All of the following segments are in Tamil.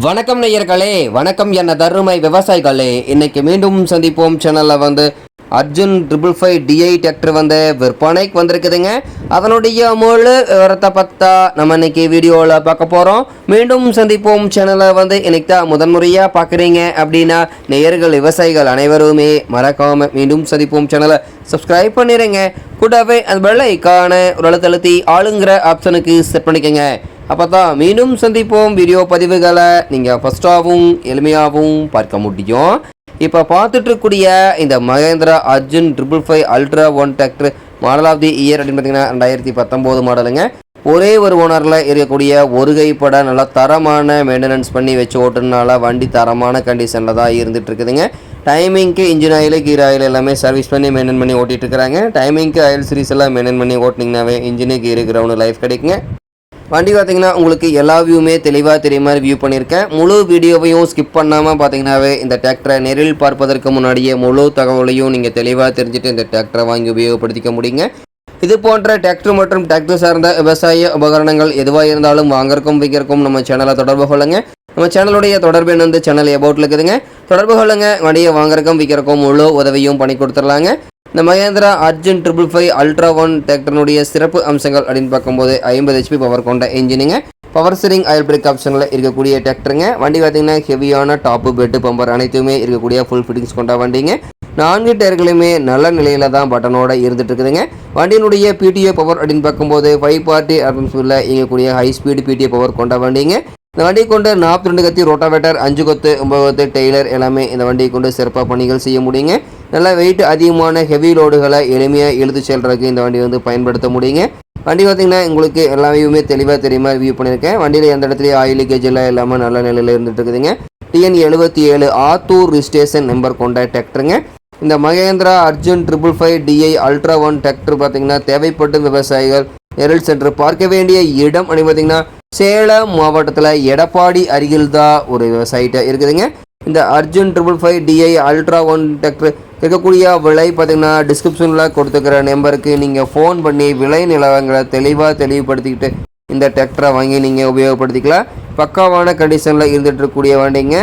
வணக்கம் நேயர்களே வணக்கம் என்ன தருமை விவசாயிகளே. இன்னைக்கு மீண்டும் சந்திப்போம் சேனலில் வந்து. Arjun triple five DI tractor வந்து விற்பனைக்கு வந்திருக்குதுங்க. அதனுடைய முழு விவரத்தை பார்த்தா நம்ம இன்னைக்கு வீடியோவில் பார்க்க போகிறோம் மீண்டும் சந்திப்போம் சேனலை வந்து. இன்னைக்கு தான் முதன்முறையாக பார்க்குறீங்க அப்படின்னா நேயர்கள் விவசாயிகள் அனைவருமே மறக்காமல் மீண்டும் சந்திப்போம் சேனலை சப்ஸ்கிரைப் பண்ணிடுங்க கூடவே அந்த வெள்ளைக்கான ஒரு அழுத்தழுத்தி ஆளுங்கிற ஆப்ஷனுக்கு செட் பண்ணிக்கோங்க. அப்போ தான் மீண்டும் சந்திப்போம் வீடியோ பதிவுகளை நீங்கள் ஃபஸ்ட்டாகவும் எளிமையாகவும் பார்க்க முடியும். இப்போ பார்த்துட்ருக்கூடிய இந்த Mahindra Arjun triple five ultra one tractor model of the year அப்படின்னு பார்த்தீங்கன்னா ரெண்டாயிரத்தி பத்தொம்போது மாடலுங்க ஒரே ஒரு ஓனரில் இருக்கக்கூடிய ஒரு கைப்பட நல்லா தரமான மெயின்டெனன்ஸ் பண்ணி வச்சு ஓட்டுறதுனால வண்டி தரமான கண்டிஷனில் தான் இருந்துட்டு இருக்குதுங்க டைமிங்க்கு இன்ஜின் ஆயில் கீர் ஆயில் எல்லாமே சர்வீஸ் பண்ணி மெயின்டைன் பண்ணி ஓட்டிகிட்டு இருக்கிறாங்க டைமிங்க்கு ஆயில் சீரிஸ் எல்லாம் மெயின்டைன் பண்ணி ஓட்டினீங்கனாவே இன்ஜினு கீரு கிரவுண்டு லைஃப் கிடைக்குங்க. வண்டி பார்த்தீங்கன்னா உங்களுக்கு எல்லா வியூவுமே தெளிவாக தெரிய மாதிரி வியூ பண்ணியிருக்கேன். முழு வீடியோவையும் ஸ்கிப் பண்ணாமல் பார்த்தீங்கன்னாவே இந்த டிராக்டரை நேரில் பார்ப்பதற்கு முன்னாடியே முழு தகவலையும் நீங்கள் தெளிவாக தெரிஞ்சுட்டு இந்த டிராக்டரை வாங்கி உபயோகப்படுத்திக்க முடியுங்க. இது போன்ற டிராக்டர் மற்றும் டிராக்டர் சார்ந்த விவசாய உபகரணங்கள் எதுவாக இருந்தாலும் வாங்கறக்கும் விற்கிறக்கும் நம்ம சேனலை தொடர்பு கொள்ளுங்க. நம்ம சேனலுடைய தொடர்பு எண் வந்து சேனல் எபவுட்டில் இருக்குதுங்க. தொடர்பு கொள்ளுங்க. வண்டியை வாங்குறக்கும் விற்கிறக்கும் முழு உதவியும் பண்ணி கொடுத்துடலாங்க. இந்த Mahindra Arjun triple five ultra one டிராக்டர்னுடைய சிறப்பு அம்சங்கள் அப்படின்னு பார்க்கும்போது ஐம்பது ஹெச்பி பவர் கொண்ட இன்ஜினுங்க பவர் ஸ்டீரிங் ஆயில் பிரேக் ஆப்ஷனில் இருக்கக்கூடிய டிராக்டருங்க வண்டி பார்த்தீங்கன்னா ஹெவியான டாப்பு பெட்டு பம்பர் அனைத்துமே இருக்கக்கூடிய ஃபுல் ஃபிட்டிங்ஸ் கொண்ட வண்டிங்க. நான்கு டயர்களுமே நல்ல நிலையில் தான் பட்டனோட இருந்துட்டு இருக்குதுங்க வண்டியினுடைய பிடிஓ பவர் அப்படின்னு பார்க்கும்போது ஃபைவ் பார்ட்டி அட்மாஸ்பியரில் இயங்கக்கூடிய ஹை ஸ்பீடு பிடிஓ பவர் கொண்ட வண்டிங்க. இந்த வண்டியை கொண்டு நாற்பத்தி ரெண்டு கத்தி ரோட்டாவேட்டர் அஞ்சு கொத்து ஒன்பது கொத்து டெய்லர் எல்லாமே இந்த வண்டியை கொண்டு சிறப்பாக பணிகள் செய்ய முடியுங்க. நல்ல வெயிட் அதிகமான ஹெவி லோடுகளை எளிமையாக எழுதி செல்றதுக்கு இந்த வண்டி வந்து பயன்படுத்த முடியுங்க. வண்டி பார்த்தீங்கன்னா உங்களுக்கு எல்லாமே தெளிவாக தெரியுமா வியூ பண்ணியிருக்கேன். வண்டியில் எந்த இடத்துலையும் ஆயில் லீக்கேஜ் எல்லாம் இல்லாமல் நல்ல நிலையில் இருந்துட்டு இருக்குதுங்க டிஎன் எழுபத்தி ஏழு ஆத்தூர் ரிஜிஸ்ட்ரேஷன் நம்பர் கொண்ட டிராக்டருங்க இந்த Mahindra Arjun triple five DI ultra one tractor பார்த்தீங்கன்னா தேவைப்படும் விவசாயிகள் நெரல் சென்டர் பார்க்க வேண்டிய இடம். அப்படின்னு பார்த்தீங்கன்னா சேலம் மாவட்டத்தில் எடப்பாடி அருகில் தான் ஒரு விவசாயிட்ட இருக்குதுங்க. இந்த Arjun triple five DI ultra one tractor இருக்கக்கூடிய விலை பார்த்தீங்கன்னா டிஸ்கிரிப்ஷனில் கொடுத்துக்கிற நம்பருக்கு நீங்கள் ஃபோன் பண்ணி விலை நிலவரங்களை தெளிவாக தெளிவுபடுத்திக்கிட்டு இந்த டிராக்டரை வாங்கி நீங்கள் உபயோகப்படுத்திக்கலாம். பக்காவான கண்டிஷனில் இருந்துட்டு இருக்கக்கூடிய வண்டிங்க.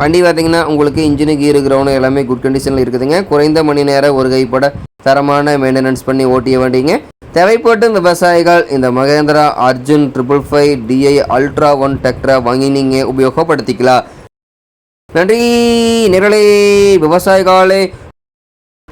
வண்டி பார்த்திங்கன்னா உங்களுக்கு இன்ஜினு கீரு கிரவுண்டு எல்லாமே குட் கண்டிஷனில் இருக்குதுங்க. குறைந்த மணி நேரம் ஒரு கைப்பட தரமான மெயின்டெனன்ஸ் பண்ணி ஓட்டிய வண்டிங்க. தேவைப்படும் விவசாயிகள் இந்த Mahindra Arjun triple five DI ultra one டிராக்டரை வாங்கி நீங்கள் உபயோகப்படுத்திக்கலாம். நன்றி நிரலே விவசாயிகளே.